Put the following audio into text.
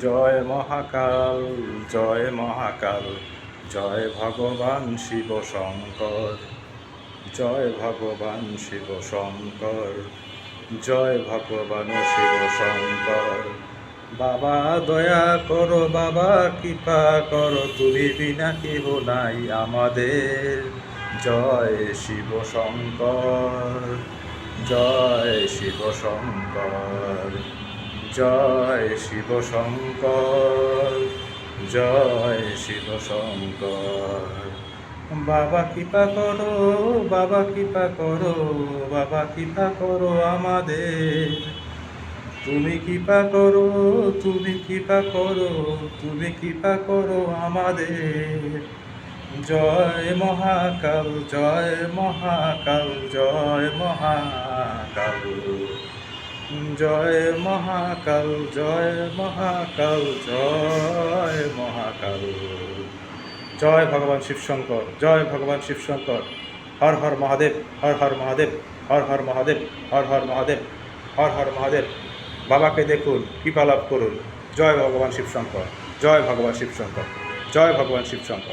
জয় মহাকাল জয় মহাকাল, জয় ভগবান শিব শঙ্কর, জয় ভগবান শিব শঙ্কর, জয় ভগবান শিব শঙ্কর। বাবা দয়া করো, বাবা কৃপা করো, তুমি বিনা কেহ নাই আমাদের। জয় শিব শঙ্কর, জয় শিব শঙ্কর। জয় শিব শঙ্কর, জয় শিব শঙ্কর। বাবা কৃপা করো, বাবা কৃপা করো, বাবা কৃপা করো আমাদের। তুমি কৃপা করো, তুমি কৃপা করো, তুমি কৃপা করো আমাদের। জয় মহাকাল জয় মহাকাল জয় মহাকাল। জয় মহাকাল জয় মহাকাল জয় মহাকাল। জয় ভগবান শিবশঙ্কর, জয় ভগবান শিবশঙ্কর। হর হর মহাদেব, হর হর মহাদেব, হর হর মহাদেব, হর হর মহাদেব, হর হর মহাদেব। বাবাকে দেখুন, কৃপা লাভ করুন। জয় ভগবান শিবশঙ্কর, জয় ভগবান শিবশঙ্কর, জয় ভগবান শিবশঙ্কর।